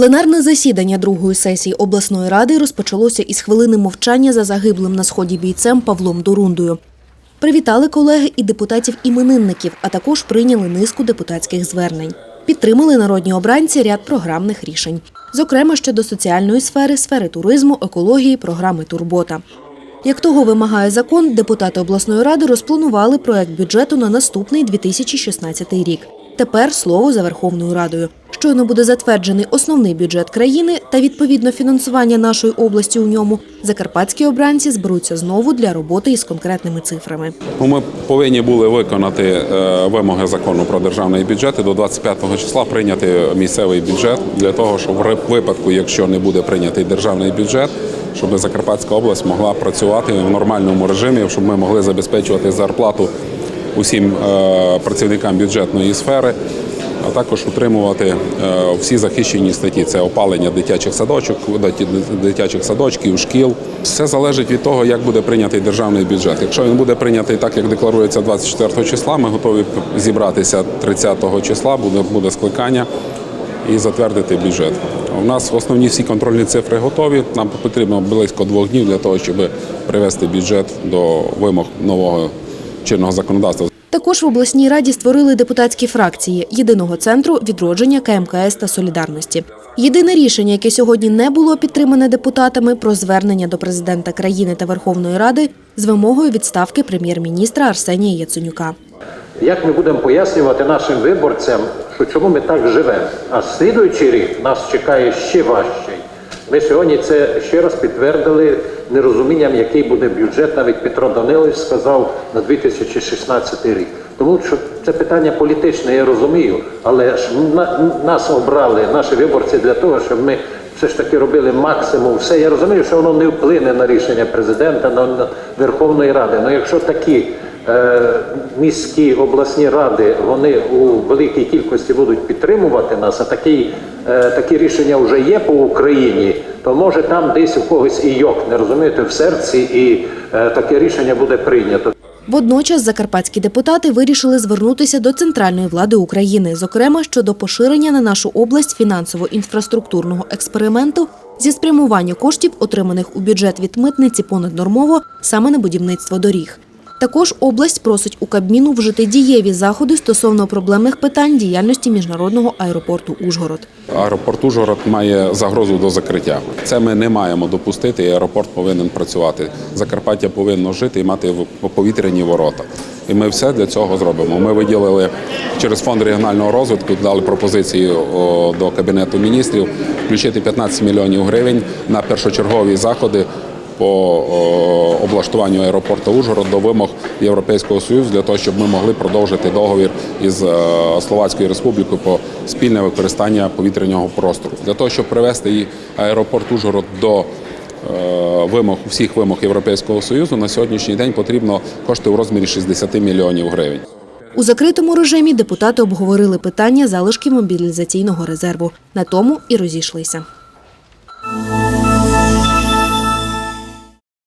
Пленарне засідання другої сесії обласної ради розпочалося із хвилини мовчання за загиблим на сході бійцем Павлом Дорундою. Привітали колеги і депутатів-іменинників, а також прийняли низку депутатських звернень. Підтримали народні обранці ряд програмних рішень, зокрема щодо соціальної сфери, сфери туризму, екології, програми Турбота. Як того вимагає закон, депутати обласної ради розпланували проект бюджету на наступний 2016 рік. Тепер слово за Верховною Радою. Щойно буде затверджений основний бюджет країни та відповідно фінансування нашої області у ньому. Закарпатські обранці зберуться знову для роботи із конкретними цифрами. Ну, Ми повинні були виконати е, вимоги закону про державний бюджет і до 25 числа прийняти місцевий бюджет для того, щоб в випадку, якщо не буде прийнятий державний бюджет, щоб Закарпатська область могла працювати в нормальному режимі, щоб ми могли забезпечувати зарплату усім е, працівникам бюджетної сфери. А також утримувати е, всі захищені статті. Це опалення дитячих садочок, дитячих садочків, шкіл. Все залежить від того, як буде прийнятий державний бюджет. Якщо він буде прийнятий так, як декларується 24 числа, ми готові зібратися 30 числа, буде, буде скликання і затвердити бюджет. У нас основні всі контрольні цифри готові. Нам потрібно близько двох днів для того, щоб привести бюджет до вимог нового чинного законодавства. Також в обласній раді створили депутатські фракції єдиного центру відродження КМКС та солідарності. Єдине рішення, яке сьогодні не було підтримане депутатами, про звернення до президента країни та Верховної Ради з вимогою відставки прем'єр-міністра Арсенія Яценюка. Як ми будемо пояснювати нашим виборцям, що чому ми так живемо? А слідуючий рік нас чекає ще важчий. Ми сьогодні це ще раз підтвердили нерозумінням, який буде бюджет. Навіть Петро Данилович сказав на 2016 рік. Тому що це питання політичне, я розумію, але ж на- нас обрали наші виборці для того, щоб ми все ж таки робили максимум. Все я розумію, що воно не вплине на рішення президента, на, Верховної Ради. Ну якщо такі міські обласні ради вони у великій кількості будуть підтримувати нас, а такі, е, такі рішення вже є по Україні, то може там десь у когось і йокне, розумієте, в серці, і е, таке рішення буде прийнято. Водночас закарпатські депутати вирішили звернутися до центральної влади України, зокрема щодо поширення на нашу область фінансово-інфраструктурного експерименту зі спрямування коштів, отриманих у бюджет від митниці понаднормово саме на будівництво доріг. Також область просить у Кабміну вжити дієві заходи стосовно проблемних питань діяльності міжнародного аеропорту Ужгород. Аеропорт Ужгород має загрозу до закриття. Це ми не маємо допустити. Аеропорт повинен працювати. Закарпаття повинно жити і мати повітряні ворота. І ми все для цього зробимо. Ми виділили через фонд регіонального розвитку, дали пропозицію до кабінету міністрів включити 15 мільйонів гривень на першочергові заходи по облаштуванню аеропорту Ужгород до вимог Європейського Союзу для того, щоб ми могли продовжити договір із е, Словацькою Республікою по спільне використання повітряного простору. Для того, щоб привести аеропорт Ужгород до е, вимог всіх вимог Європейського Союзу, на сьогоднішній день потрібно кошти у розмірі 60 мільйонів гривень. У закритому режимі депутати обговорили питання залишки мобілізаційного резерву. На тому і розійшлися.